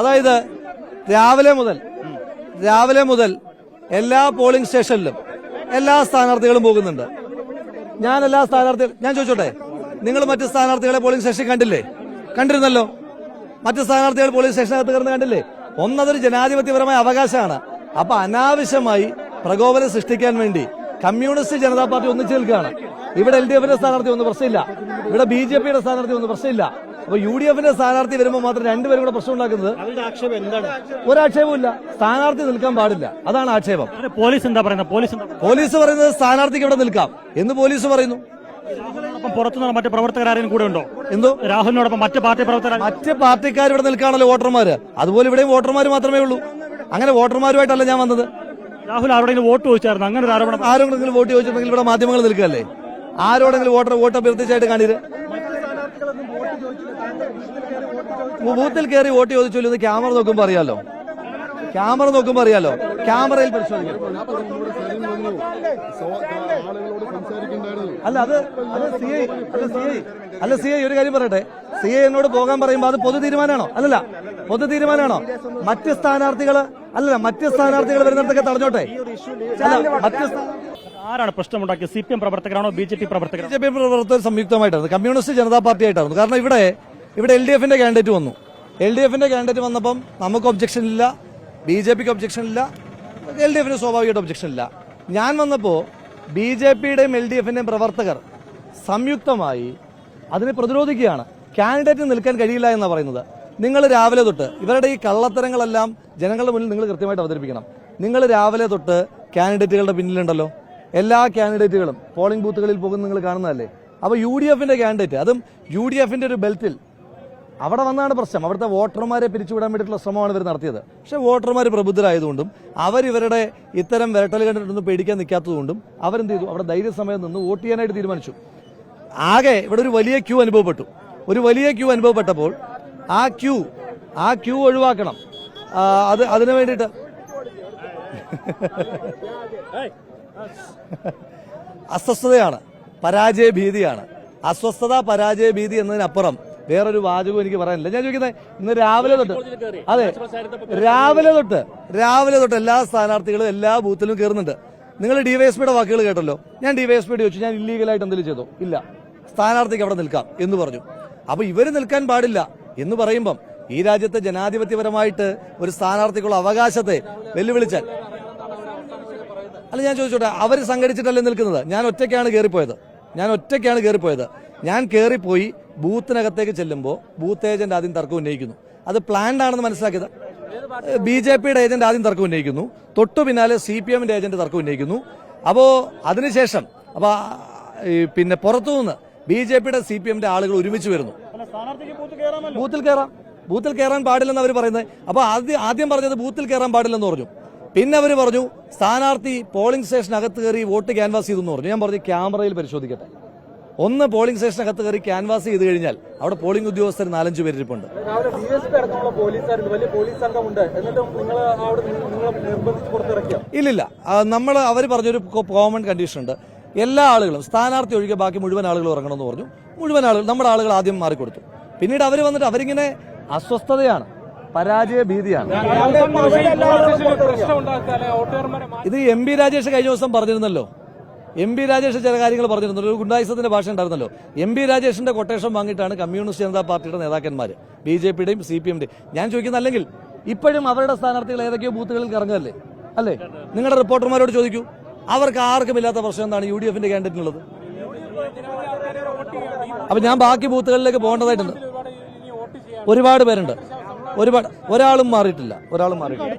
അതായത് രാവിലെ മുതൽ രാവിലെ മുതൽ എല്ലാ പോളിംഗ് സ്റ്റേഷനിലും എല്ലാ സ്ഥാനാർത്ഥികളും പോകുന്നുണ്ട്. ഞാൻ എല്ലാ സ്ഥാനാർത്ഥി ഞാൻ ചോദിച്ചോട്ടെ നിങ്ങൾ മറ്റ് സ്ഥാനാർത്ഥികളെ പോളിംഗ് സ്റ്റേഷൻ കണ്ടില്ലേ? കണ്ടിരുന്നല്ലോ. മറ്റ് സ്ഥാനാർത്ഥികൾ പോളിംഗ് സ്റ്റേഷനകത്ത് കയറുന്ന കണ്ടില്ലേ? ഒന്നതൊരു ജനാധിപത്യപരമായ അവകാശമാണ്. അപ്പൊ അനാവശ്യമായി പ്രകോപനം സൃഷ്ടിക്കാൻ വേണ്ടി കമ്മ്യൂണിസ്റ്റ് ജനതാ പാർട്ടി ഒന്നിച്ചു നിൽക്കുകയാണ്. ഇവിടെ എൽ ഡി എഫിന്റെ സ്ഥാനാർത്ഥി ഒന്നും പ്രശ്നമില്ല. ഇവിടെ ബി ജെ പിയുടെ സ്ഥാനാർത്ഥി ഒന്നും പ്രശ്നമില്ല. അപ്പൊ യു ഡി എഫിന്റെ സ്ഥാനാർത്ഥി വരുമ്പോൾ മാത്രം രണ്ടുപേരും കൂടെ പ്രശ്നം ഉണ്ടാക്കുന്നത് ആക്ഷേപം എന്താണ്? ഒരാക്ഷേപവും ഇല്ല. സ്ഥാനാർത്ഥി നിൽക്കാൻ പാടില്ല. അതാണ് ആക്ഷേപം. പോലീസ് എന്താ പറയുന്നത്? പോലീസ് പോലീസ് പറയുന്നത് സ്ഥാനാർത്ഥിക്ക് ഇവിടെ നിൽക്കാം? എന്ന് പോലീസ് പറയുന്നു. പുറത്തുനിന്ന് മറ്റ് പ്രവർത്തകർ ആരെയും കൂടെ ഉണ്ടോ? എന്തോ? രാഹുലിനോടൊപ്പം മറ്റ് പാർട്ടി പ്രവർത്തകർ മറ്റ് പാർട്ടിക്കാർ ഇവിടെ നിൽക്കാണല്ലോ വോട്ടർമാര്. അതുപോലെ ഇവിടെയും വോട്ടർമാർ മാത്രമേ ഉള്ളൂ. അങ്ങനെ വോട്ടർമാരുമായിട്ടല്ല ഞാൻ വന്നത്. രാഹുൽ ആരോടെങ്കിലും വോട്ട് ചോദിച്ചായിരുന്നു? അങ്ങനെ ഒരു ആരോപണം ആരോടെങ്കിലും വോട്ട് ചോദിച്ചിട്ടുണ്ടെങ്കിൽ ഇവിടെ മാധ്യമങ്ങൾ നിൽക്കുകയല്ലേ? ആരോടെങ്കിലും വോട്ടർ വോട്ട് അഭ്യർത്ഥിച്ചായിട്ട് കാണിയത് ബൂത്തിൽ കയറി വോട്ട് ചോദിച്ചു ക്യാമറ നോക്കുമ്പോ അറിയാലോ. ക്യാമറ നോക്കുമ്പോ അറിയാലോ. ക്യാമറയിൽ പരിശോധിക്കാം അല്ല അത് അത് സി ഐ അല്ല സി ഐ അല്ല സി ഐ ഒരു കാര്യം പറയട്ടെ. സി ഐ എന്നോട് പോകാൻ പറയുമ്പോൾ അത് പൊതു തീരുമാനമാണോ അല്ലല്ല പൊതു തീരുമാനമാണോ മറ്റ് സ്ഥാനാർത്ഥികൾ അല്ലല്ല മറ്റ് സ്ഥാനാർത്ഥികൾ വരുന്നിടത്തൊക്കെ തടഞ്ഞോട്ടെ. അല്ല മറ്റ് ആരാണ് പ്രശ്നമുണ്ടാക്കിയത്? സി പി എം പ്രവർത്തകരാണോ? ബി ജെ പി ബി പ്രവർത്തകരാണോ ജെ പി പ്രവർത്തകർ സംയുക്തമായിട്ടായിരുന്നു. കമ്മ്യൂണിസ്റ്റ് ജനതാ പാർട്ടി ആയിട്ടായിരുന്നു കാരണം ഇവിടെ ഇവിടെ എൽ ഡി എഫിന്റെ കാൻഡിഡേറ്റ് വന്നു. എൽ ഡി എഫിന്റെ കാൻഡിഡേറ്റ് വന്നപ്പം നമുക്ക് ഒബ്ജക്ഷൻ ഇല്ല ബി ജെ പിക്ക് ഒബ്ജക്ഷൻ ഇല്ല എൽ ഡി എഫിന് സ്വാഭാവികമായിട്ട് ഒബ്ജക്ഷൻ ഇല്ല. ഞാൻ വന്നപ്പോൾ ബി ജെ പിയുടെയും എൽ ഡി എഫിന്റെയും പ്രവർത്തകർ സംയുക്തമായി അതിനെ പ്രതിരോധിക്കുകയാണ്. കാൻഡിഡേറ്റ് നിൽക്കാൻ കഴിയില്ല എന്നാണ് പറയുന്നത്. നിങ്ങൾ രാവിലെ തൊട്ട് ഇവരുടെ ഈ കള്ളത്തരങ്ങളെല്ലാം ജനങ്ങളുടെ മുന്നിൽ നിങ്ങൾ കൃത്യമായിട്ട് അവതരിപ്പിക്കണം. നിങ്ങൾ രാവിലെ തൊട്ട് കാൻഡിഡേറ്റുകളുടെ പിന്നിലുണ്ടല്ലോ. എല്ലാ കാൻഡിഡേറ്റുകളും പോളിംഗ് ബൂത്തുകളിൽ പോകുന്ന നിങ്ങൾ കാണുന്നതല്ലേ? അപ്പോൾ യു ഡി എഫിന്റെ കാൻഡിഡേറ്റ് അതും യു ഡി എഫിന്റെ ഒരു ബെൽറ്റിൽ അവിടെ വന്നാണ് പ്രശ്നം. അവിടുത്തെ വോട്ടർമാരെ പിരിച്ചുവിടാൻ വേണ്ടിയിട്ടുള്ള ശ്രമമാണ് ഇവർ നടത്തിയത്. പക്ഷേ വോട്ടർമാർ പ്രബുദ്ധരായതുകൊണ്ടും അവരിവരുടെ ഇത്തരം വിരട്ടൽ കണ്ടിട്ടൊന്നും പേടിക്കാൻ നിൽക്കാത്തതുകൊണ്ടും അവരെന്ത് ചെയ്തു? അവിടെ ധൈര്യസമയം നിന്ന് വോട്ട് ചെയ്യാനായിട്ട് തീരുമാനിച്ചു. ആകെ ഇവിടെ ഒരു വലിയ ക്യൂ അനുഭവപ്പെട്ടു. ഒരു വലിയ ക്യൂ അനുഭവപ്പെട്ടപ്പോൾ ആ ക്യൂ ആ ക്യൂ ഒഴിവാക്കണം. അത് അതിനു വേണ്ടിയിട്ട് അസ്വസ്ഥതയാണ്. പരാജയ ഭീതിയാണ് അസ്വസ്ഥത പരാജയ ഭീതി എന്നതിനപ്പുറം വേറൊരു വാചകവും എനിക്ക് പറയാനില്ല. ഞാൻ ചോദിക്കുന്നത് ഇന്ന് രാവിലെ തൊട്ട് അതെ രാവിലെ തൊട്ട് രാവിലെ തൊട്ട് എല്ലാ സ്ഥാനാർത്ഥികളും എല്ലാ ബൂത്തിലും കയറുന്നുണ്ട്. നിങ്ങൾ ഡിവൈഎസ്പിയുടെ വാക്കുകൾ കേട്ടല്ലോ. ഞാൻ ഡിവൈഎസ്പിയുടെ ചോദിച്ചു. ഞാൻ ഇല്ലീഗലായിട്ട് എന്തെങ്കിലും ചെയ്തോ? ഇല്ല. സ്ഥാനാർത്ഥിക്ക് അവിടെ നിൽക്കാം എന്ന് പറഞ്ഞു. അപ്പൊ ഇവർ നിൽക്കാൻ പാടില്ല എന്ന് പറയുമ്പം ഈ രാജ്യത്തെ ജനാധിപത്യപരമായിട്ട് ഒരു സ്ഥാനാർത്ഥിക്കുള്ള അവകാശത്തെ വെല്ലുവിളിച്ചാൽ. അല്ല ഞാൻ ചോദിച്ചോട്ടെ അവർ സംഘടിച്ചിട്ടല്ലേ നിൽക്കുന്നത്? ഞാൻ ഒറ്റയ്ക്കാണ് കയറിപ്പോയത്. ഞാൻ ഒറ്റയ്ക്കാണ് കയറിപ്പോയത് ഞാൻ കയറിപ്പോയി ബൂത്തിനകത്തേക്ക് ചെല്ലുമ്പോൾ ബൂത്ത് ഏജന്റ് ആദ്യം തർക്കം ഉന്നയിക്കുന്നു. അത് പ്ലാൻഡ് ആണെന്ന് മനസ്സിലാക്കിയത്. ബി ജെ പിയുടെ ഏജന്റ് ആദ്യം തർക്കം ഉന്നയിക്കുന്നു. തൊട്ടു പിന്നാലെ സി പി എമ്മിന്റെ ഏജന്റ് തർക്കം ഉന്നയിക്കുന്നു. അപ്പോ അതിനുശേഷം അപ്പൊ പിന്നെ പുറത്തുനിന്ന് ബി ജെ പിയുടെ സി പി എമ്മിന്റെ ആളുകൾ ഒരുമിച്ച് വരുന്നു. ബൂത്തിൽ കയറാം ബൂത്തിൽ കയറാൻ പാടില്ലെന്ന് അവർ പറയുന്നത്. അപ്പൊ ആദ്യം ആദ്യം പറഞ്ഞത് ബൂത്തിൽ കയറാൻ പാടില്ലെന്ന് പറഞ്ഞു. പിന്നെ അവർ പറഞ്ഞു സ്ഥാനാർത്ഥി പോളിംഗ് സ്റ്റേഷനകത്ത് കയറി വോട്ട് ക്യാൻവാസ് ചെയ്തു എന്ന് പറഞ്ഞു. ഞാൻ പറഞ്ഞു ക്യാമറയിൽ പരിശോധിക്കട്ടെ. ഒന്ന് പോളിംഗ് സ്റ്റേഷനകത്ത് കയറി ക്യാൻവാസ് ചെയ്ത് കഴിഞ്ഞാൽ അവിടെ പോളിംഗ് ഉദ്യോഗസ്ഥർ നാലഞ്ച് പേരിരിപ്പുണ്ട്. രാവിലെ ഡി എസ് പി അടക്കമുള്ള പോലീസുകാരുണ്ട്. വലിയ പോലീസ് സംഘമുണ്ട് എന്നിട്ടും നിങ്ങൾ അവിടെ നിങ്ങളെ നിർബന്ധിച്ച് പുറത്തിറക്കിയോ? ഇല്ലില്ല. നമ്മൾ അവർ പറഞ്ഞൊരു കോമൺ കണ്ടീഷൻ ഉണ്ട്. എല്ലാ ആളുകളും സ്ഥാനാർത്ഥി ഒഴികെ ബാക്കി മുഴുവൻ ആളുകൾ ഇറങ്ങണമെന്ന് പറഞ്ഞു. മുഴുവൻ ആളുകൾ നമ്മുടെ ആളുകൾ ആദ്യം മാറിക്കൊടുത്തു. പിന്നീട് അവർ വന്നിട്ട് അവരിങ്ങനെ അസ്വസ്ഥതയാണ്. പരാജയ ഭീതിയാണ് ഇത് എം പി രാജേഷ് കഴിഞ്ഞ ദിവസം പറഞ്ഞിരുന്നല്ലോ. എം പി രാജേഷ് ചില കാര്യങ്ങൾ പറഞ്ഞിരുന്നല്ലോ. ഒരു ഗുണ്ടായുസത്തിന്റെ ഭാഷ ഉണ്ടായിരുന്നല്ലോ. എം പി രാജേഷിന്റെ കൊട്ടേഷൻ വാങ്ങിയിട്ടാണ് കമ്മ്യൂണിസ്റ്റ് ജനതാ പാർട്ടിയുടെ നേതാക്കന്മാർ ബി ജെ പിയുടെയും സി പി എമ്മിന്റെയും. ഞാൻ ചോദിക്കുന്ന അല്ലെങ്കിൽ ഇപ്പോഴും അവരുടെ സ്ഥാനാർത്ഥികൾ ഏതൊക്കെയോ ബൂത്തുകളിൽ കറങ്ങല്ലേ അല്ലേ? നിങ്ങളുടെ റിപ്പോർട്ടർമാരോട് ചോദിക്കൂ. അവർക്ക് ആർക്കും ഇല്ലാത്ത പ്രശ്നം എന്താണ് യു ഡി എഫിന്റെ കാൻഡിഡേറ്റിനുള്ളത്? അപ്പൊ ഞാൻ ബാക്കി ബൂത്തുകളിലേക്ക് പോകേണ്ടതായിട്ടുണ്ട്. ഒരുപാട് പേരുണ്ട്. ഒരുപാട് ഒരാളും മാറിയിട്ടില്ല. ഒരാളും മാറിയിട്ടില്ല.